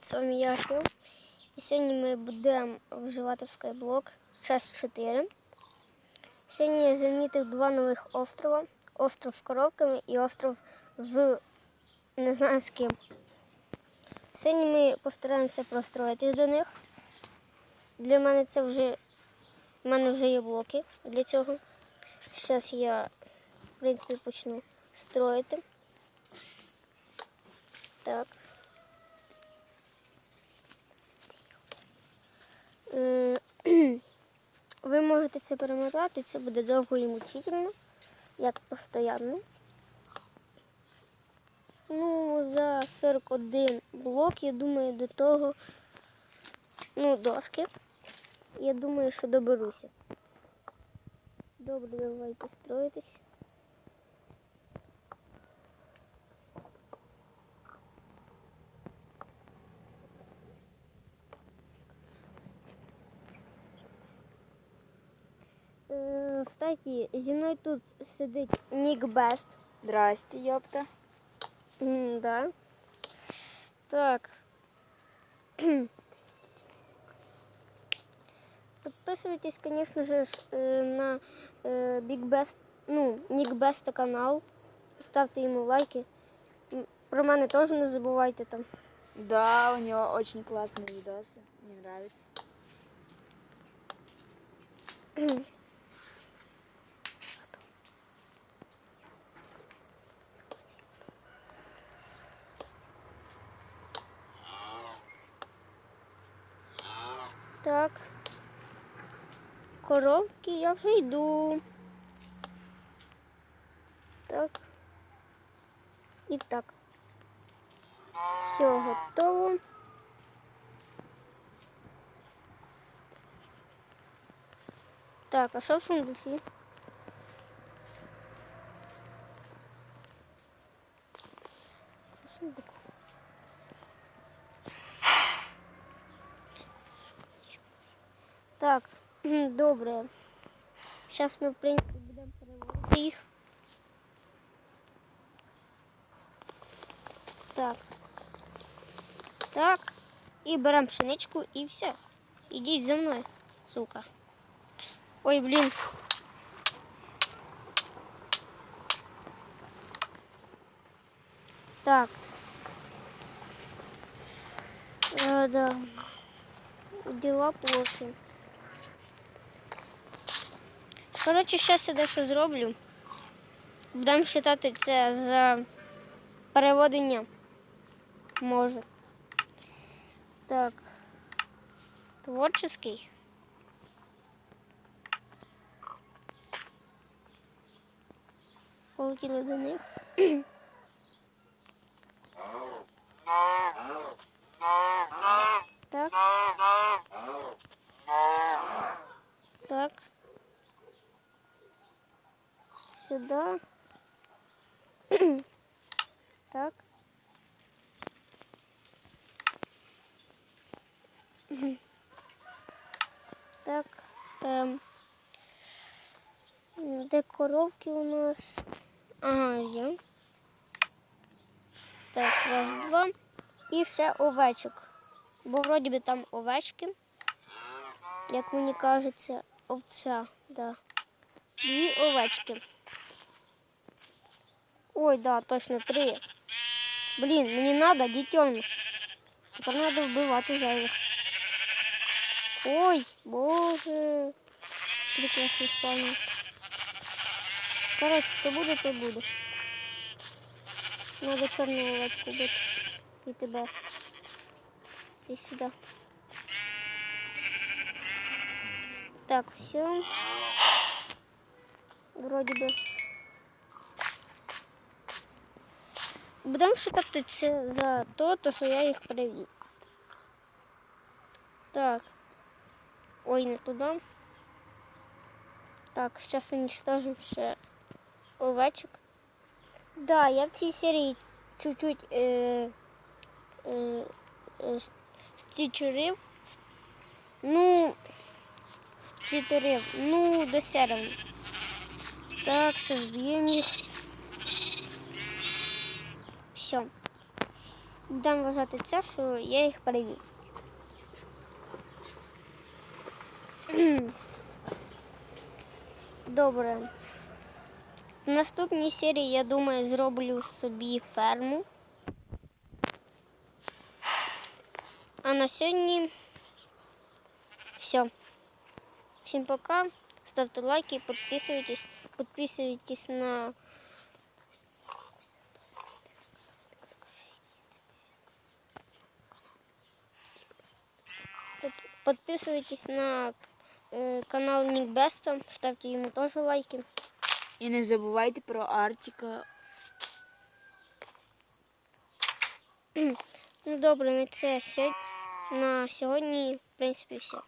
привіт, з вами я Артем. І сьогодні ми будемо вживати в Skyblock час 4. Сьогодні я замітив два нових острова. Остров з коробками і остров з не знаю з ким. Сьогодні ми постараємося простроїтись до них. Для мене це вже в мене вже є блоки для цього. Зараз я, в принципі, почну строїти. Так. Е, Ви можете це перемотати, це буде довго і мучительно, як постійно. Ну, за 41 блок, я думаю, до того, ну, доски. Я думаю, що доберуся. Добре, давайте строїтись. Е, Кстати, зі мною тут сидить Нік Бест. Здрасте, ёпта. М, Да. Так. Подписывайтесь, конечно же, э, на э, Big Best, ну, Nick Best канал. Ставте йому лайки. Про мене теж не забувайте там. Да, у него очень классные видосы. Мне нравится. Так. Коровки, я вже йду. Так. І так. Все готово. Так, а що в сундуці? Так, добре. Зараз ми, в принципі, будемо переводити їх. Так. Так. І беремо пшеничку і все. Ідіть за мною, сука. Ой, блін. Так. Е, да. Дела плохи. Коротше, зараз я дещо зроблю. Будемо вважати це за переводення. Може. Так. Творческий. Полетіли до них. Так. Так. Сюда. так. Так. Ем. Де коровки у нас? Ага, є. Так, раз, два. І все овечок. Бо вроді би там овечки. Як мені кажеться, овця, да. Дві овечки. Ой, да, точно три. Блін, мені треба дітьоніш. Тепер треба вбивати зайвих. Ой, боже. Прекрасно спальня. Коротше, що буде, то буде. Надо чорну овечку бити. І тебе. І сюди. Так, все. Вроде би. Будемо шукати це за то, то, що я їх привіз. Так. Ой, не туди. Так, зараз уничтожим ще овечок. Да, я в цій серії чуть-чуть е, е, е, стічурив. Ну, стічурив. Ну, до серого. Так, сейчас бьем их. Все. будемо вважати це, що я їх перевів. Добре. В наступній серії, я думаю, зроблю собі ферму. А на сьогодні все. Всім пока. Ставте лайки, підписуйтесь, підписуйтесь на Подписывайтесь на э, канал Ник Беста, ставьте ему тоже лайки. І не забувайте про Артіка. Ну добре, на це сьогодні, на сьогодні, в принципі, все.